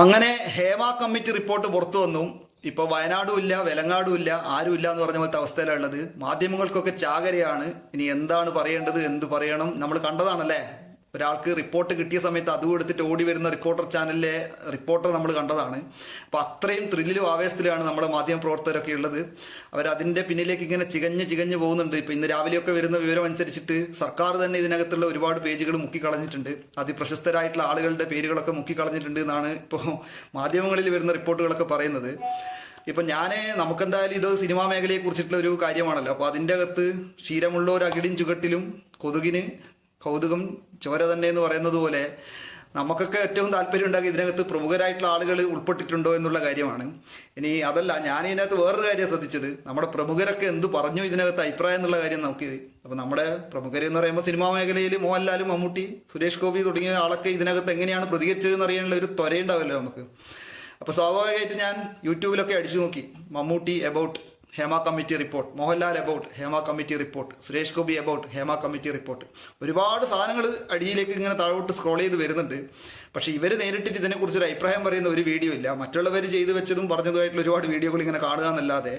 അങ്ങനെ Hema committee report പുറത്തു വന്നു. ഇപ്പൊ വയനാടും ഇല്ല വെലങ്ങാടും ഇല്ല ആരും ഇല്ല എന്ന് പറഞ്ഞ പോലത്തെ അവസ്ഥയിലാണ് ഉള്ളത്. മാധ്യമങ്ങൾക്കൊക്കെ ചാകരയാണ്. ഇനി എന്താണ് പറയേണ്ടത് എന്ത് പറയണം? നമ്മൾ കണ്ടതാണല്ലേ? ഒരാൾക്ക് റിപ്പോർട്ട് കിട്ടിയ സമയത്ത് അതും എടുത്തിട്ട് ഓടി വരുന്ന റിപ്പോർട്ടർ ചാനലിലെ റിപ്പോർട്ടർ നമ്മൾ കണ്ടതാണ്. അപ്പോൾ അത്രയും ത്രില്ലിലും ആവേശത്തിലാണ് നമ്മുടെ മാധ്യമ പ്രവർത്തകരൊക്കെ ഉള്ളത്. അവരതിന്റെ പിന്നിലേക്ക് ഇങ്ങനെ ചികഞ്ഞ് ചികഞ്ഞ് പോകുന്നുണ്ട്. ഇപ്പോൾ ഇന്ന് രാവിലെയൊക്കെ വരുന്ന വിവരം അനുസരിച്ചിട്ട് സർക്കാർ തന്നെ ഇതിനകത്തുള്ള ഒരുപാട് പേജുകൾ മുക്കിക്കളഞ്ഞിട്ടുണ്ട്. അതിപ്രശസ്തരായിട്ടുള്ള ആളുകളുടെ പേരുകളൊക്കെ മുക്കിക്കളഞ്ഞിട്ടുണ്ട് എന്നാണ് ഇപ്പോൾ മാധ്യമങ്ങളിൽ വരുന്ന റിപ്പോർട്ടുകളൊക്കെ പറയുന്നത്. ഇപ്പൊ ഞാൻ നമുക്കെന്തായാലും ഇത് സിനിമാ മേഖലയെ കുറിച്ചിട്ടുള്ള ഒരു കാര്യമാണല്ലോ. അപ്പൊ അതിന്റെ അകത്ത് ക്ഷീരമുള്ള ഒരു അകിടിൻ ചുകട്ടിലും കൊതുകിന് കൗതുകം ചോര തന്നെ എന്ന് പറയുന്നത് പോലെ നമുക്കൊക്കെ ഏറ്റവും താല്പര്യം ഉണ്ടാക്കി ഇതിനകത്ത് പ്രമുഖരായിട്ടുള്ള ആളുകൾ ഉൾപ്പെട്ടിട്ടുണ്ടോ എന്നുള്ള കാര്യമാണ്. ഇനി അതല്ല ഞാൻ ഇതിനകത്ത് വേറൊരു കാര്യം ശ്രദ്ധിച്ചത്. നമ്മുടെ പ്രമുഖരൊക്കെ എന്ത് പറഞ്ഞു ഇതിനകത്ത് അഭിപ്രായം എന്നുള്ള കാര്യം നമുക്ക് അപ്പൊ നമ്മുടെ പ്രമുഖർ എന്ന് പറയുമ്പോൾ സിനിമാ മേഖലയിൽ മോഹൻലാലും മമ്മൂട്ടി സുരേഷ് ഗോപി തുടങ്ങിയ ആളൊക്കെ ഇതിനകത്ത് എങ്ങനെയാണ് പ്രതികരിച്ചതെന്ന് അറിയാനുള്ള ഒരു ത്വരയുണ്ടാവല്ലോ നമുക്ക്. അപ്പൊ സ്വാഭാവികമായിട്ട് ഞാൻ യൂട്യൂബിലൊക്കെ അടിച്ചു നോക്കി. Mammootty about Hema committee report Mohanlal about Hema committee report Suresh Gopi about Hema committee report. ഒരുപാട് സാധനങ്ങൾ അടിയിലേക്ക് ഇങ്ങനെ താഴോട്ട് സ്ക്രോൾ ചെയ്ത് വരുന്നുണ്ട്. പക്ഷെ ഇവർ നേരിട്ടിട്ട് ഇതിനെക്കുറിച്ച് ഒരു അഭിപ്രായം പറയുന്ന ഒരു വീഡിയോ ഇല്ല. മറ്റുള്ളവർ ചെയ്തു വെച്ചതും പറഞ്ഞതുമായിട്ടുള്ള ഒരുപാട് വീഡിയോകൾ ഇങ്ങനെ കാണുക എന്നല്ലാതെ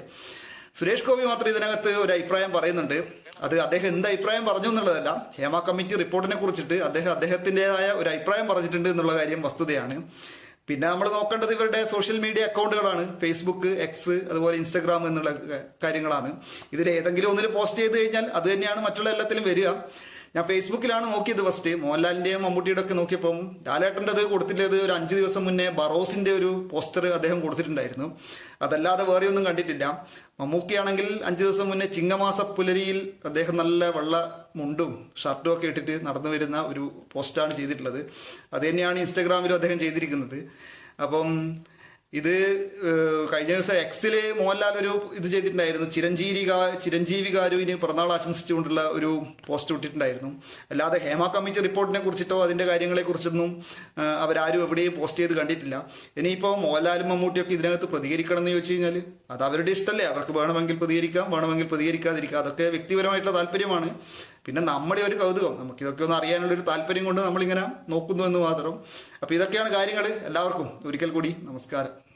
സുരേഷ് ഗോപി മാത്രം ഇതിനകത്ത് ഒരു അഭിപ്രായം പറയുന്നുണ്ട്. അത് അദ്ദേഹം എന്ത് അഭിപ്രായം പറഞ്ഞു എന്നുള്ളതല്ല. ഹേമ കമ്മിറ്റി റിപ്പോർട്ടിനെ കുറിച്ചിട്ട് അദ്ദേഹം അദ്ദേഹത്തിന്റെതായ ഒരു അഭിപ്രായം പറഞ്ഞിട്ടുണ്ട് എന്നുള്ള കാര്യം വസ്തുതയാണ്. പിന്നെ നമ്മൾ നോക്കേണ്ടത് ഇവരുടെ സോഷ്യൽ മീഡിയ അക്കൗണ്ടുകളാണ് ഫേസ്ബുക്ക് എക്സ് അതുപോലെ ഇൻസ്റ്റഗ്രാം എന്നുള്ള കാര്യങ്ങളാണ്. ഇതിൽ ഏതെങ്കിലും ഒന്നിൽ പോസ്റ്റ് ചെയ്ത് കഴിഞ്ഞാൽ അത് തന്നെയാണ് മറ്റുള്ള എല്ലാത്തിലും വരിക. ഞാൻ ഫേസ്ബുക്കിലാണ് നോക്കിയത് ഫസ്റ്റ് മോഹൻലാലിന്റെയും മമ്മൂട്ടിയുടെ ഒക്കെ നോക്കിയപ്പം ലാലേട്ടന്റെത് കൊടുത്തിട്ടത് ഒരു അഞ്ച് ദിവസം മുന്നേ ബറോസിന്റെ ഒരു പോസ്റ്റർ അദ്ദേഹം കൊടുത്തിട്ടുണ്ടായിരുന്നു. അതല്ലാതെ വേറെ ഒന്നും കണ്ടിട്ടില്ല. മമ്മൂക്കിയാണെങ്കിൽ അഞ്ച് ദിവസം മുന്നേ ചിങ്ങമാസ പുലരിയിൽ അദ്ദേഹം നല്ല വെള്ള മുണ്ടും ഷർട്ടും ഒക്കെ ഇട്ടിട്ട് നടന്നു വരുന്ന ഒരു പോസ്റ്റാണ് ചെയ്തിട്ടുള്ളത്. അത് തന്നെയാണ് ഇൻസ്റ്റാഗ്രാമിലും അദ്ദേഹം ചെയ്തിരിക്കുന്നത്. അപ്പം ഇത് കഴിഞ്ഞ ദിവസം എക്സിൽ മോഹൻലാൽ ഒരു ഇത് ചെയ്തിട്ടുണ്ടായിരുന്നു. ചിരഞ്ജീവി ചിരഞ്ജീവി ഗാരുവിന് പിറന്നാൾ ആശംസിച്ചുകൊണ്ടുള്ള ഒരു പോസ്റ്റ് ഇട്ടിട്ടുണ്ടായിരുന്നു. അല്ലാതെ ഹേമ കമ്മിറ്റി റിപ്പോർട്ടിനെ കുറിച്ചിട്ടോ അതിന്റെ കാര്യങ്ങളെ കുറിച്ചൊന്നും അവരാരും എവിടെയും പോസ്റ്റ് ചെയ്ത് കണ്ടിട്ടില്ല. ഇനിയിപ്പോ മോഹൻലാലും മമ്മൂട്ടിയൊക്കെ ഇതിനകത്ത് പ്രതികരിക്കണം എന്ന് ചോദിച്ചു കഴിഞ്ഞാൽ അത് അവരുടെ ഇഷ്ടമല്ലേ അവർക്ക് വേണമെങ്കിൽ പ്രതികരിക്കാം വേണമെങ്കിൽ പ്രതികരിക്കാതിരിക്കാം. അതൊക്കെ വ്യക്തിപരമായിട്ടുള്ള താല്പര്യമാണ്. പിന്നെ നമ്മുടെ ഒരു കൗതുകം. നമുക്ക് ഇതൊക്കെ ഒന്ന് അറിയാനുള്ള ഒരു താല്പര്യം കൊണ്ട് നമ്മളിങ്ങനെ നോക്കുന്നു എന്ന് മാത്രം. അപ്പൊ ഇതൊക്കെയാണ് കാര്യങ്ങൾ എല്ലാവർക്കും ഒരിക്കൽ കൂടി നമസ്കാരം.